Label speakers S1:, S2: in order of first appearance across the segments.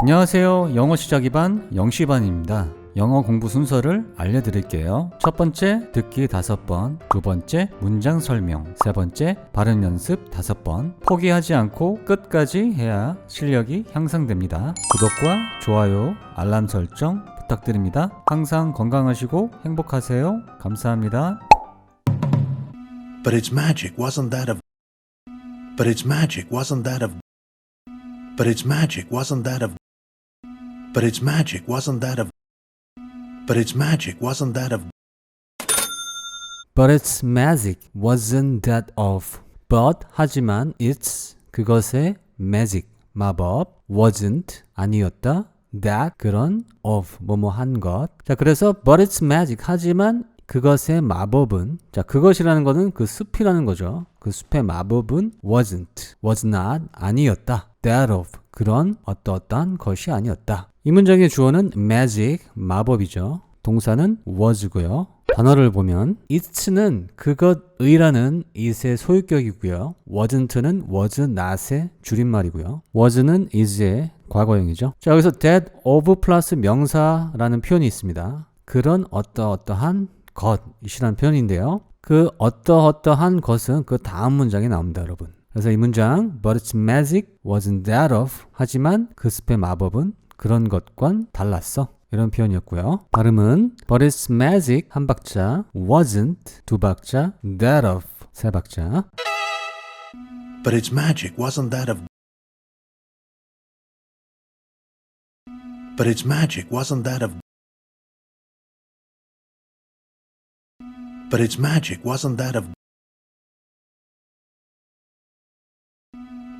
S1: 안녕하세요. 영어 시작이 반 영시반입니다. 영어 공부 순서를 알려드릴게요. 첫 번째, 듣기 다섯 번. 두 번째, 문장 설명. 세 번째, 발음 연습 다섯 번. 포기하지 않고 끝까지 해야 실력이 향상됩니다. 구독과 좋아요, 알람 설정 부탁드립니다. 항상 건강하시고 행복하세요. 감사합니다.
S2: But its magic wasn't that of. But its magic wasn't that of. But its magic wasn't that of. But its magic wasn't that of. But its magic wasn't that of.
S1: But its magic wasn't that of. But 하지만 its 그것의 magic 마법 wasn't 아니었다. that 그런 of 뭐뭐 한 것. 자 그래서 but its magic 하지만 그것의 마법은 자 그것이라는 것은 그 숲이라는 거죠. 그 숲의 마법은 wasn't was not 아니었다. that of 그런 어떠어떠한 것이 아니었다. 이 문장의 주어는 magic 마법이죠. 동사는 was고요. 단어를 보면 it'는 그것의라는 it의 소유격이고요. wasn't는 was not의 줄임말이고요. was는 is의 과거형이죠. 자 여기서 that of 플러스 명사라는 표현이 있습니다. 그런 어떠어떠한 것이라는 표현인데요. 그 어떠어떠한 것은 그 다음 문장에 나옵니다, 여러분. 그래서 이 문장 But its magic wasn't that of 하지만 그 숲의 마법은 그런 것과는 달랐어. 이런 표현이었고요. 발음은 But its magic 한 박자, wasn't 두 박자, that of 세 박자.
S2: But its magic wasn't that of. But its magic wasn't that of. But its magic wasn't that of.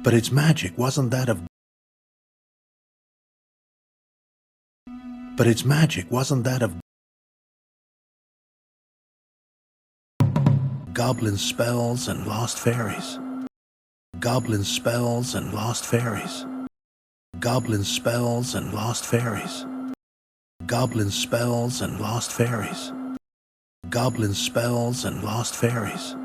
S2: But its magic wasn't that of. But its magic wasn't that of. Goblin spells and lost fairies. Goblin spells and lost fairies. Goblin spells and lost fairies. Goblin spells and lost fairies. Goblin spells and lost fairies.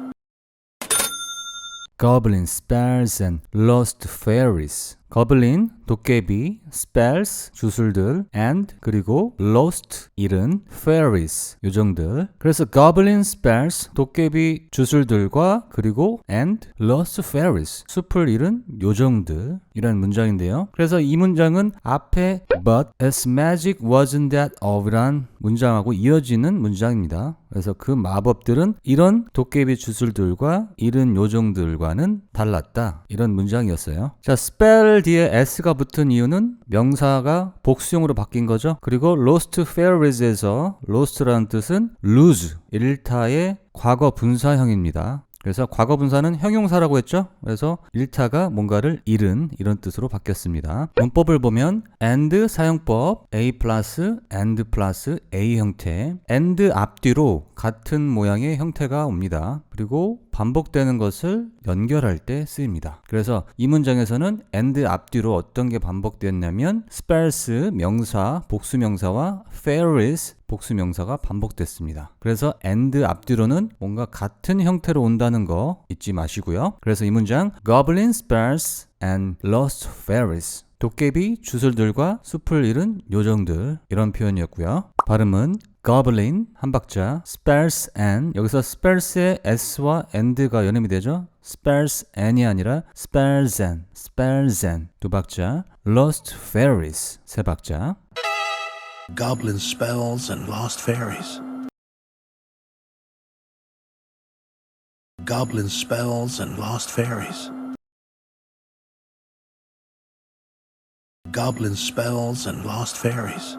S1: Goblin spells and lost fairies. 거블린, 도깨비, spells, 주술들, and 그리고 lost, 잃은, fairies, 요정들. 그래서 goblin spells, 도깨비 주술들과 그리고 and lost fairies, 숲을 잃은 요정들 이라는 문장인데요. 그래서 이 문장은 앞에 but its magic wasn't that of란 문장하고 이어지는 문장입니다. 그래서 그 마법들은 이런 도깨비 주술들과 잃은 요정들과는 달랐다. 이런 문장이었어요. 자, spell 뒤에 s가 붙은 이유는 명사가 복수형으로 바뀐 거죠. 그리고 lost fairies에서 lost라는 뜻은 lose, 일타의 과거 분사형입니다. 그래서 과거 분사는 형용사라고 했죠. 그래서 일타가 뭔가를 잃은 이런 뜻으로 바뀌었습니다. 문법을 보면 and 사용법 a 플러스 and 플러스 a 형태 and 앞뒤로 같은 모양의 형태가 옵니다. 그리고 반복되는 것을 연결할 때 쓰입니다. 그래서 이 문장에서는 and 앞뒤로 어떤 게 반복되었냐면 sparse 명사 복수 명사와 fairies 복수 명사가 반복됐습니다. 그래서 and 앞뒤로는 뭔가 같은 형태로 온다는 거 잊지 마시고요. 그래서 이 문장 goblin sparse and lost fairies 도깨비 주술들과 숲을 잃은 요정들 이런 표현이었고요. 발음은 goblin 한 박자, sparse and 여기서 sparse의 s와 and가 연음이 되죠. sparse and이 아니라 sparse and, sparse and 두 박자, lost fairies 세 박자.
S2: Goblin spells and lost fairies. Goblin spells and lost fairies. Goblin spells and lost fairies.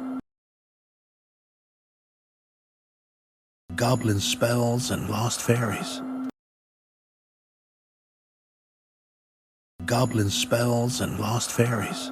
S2: Goblin spells and lost fairies. Goblin spells and lost fairies.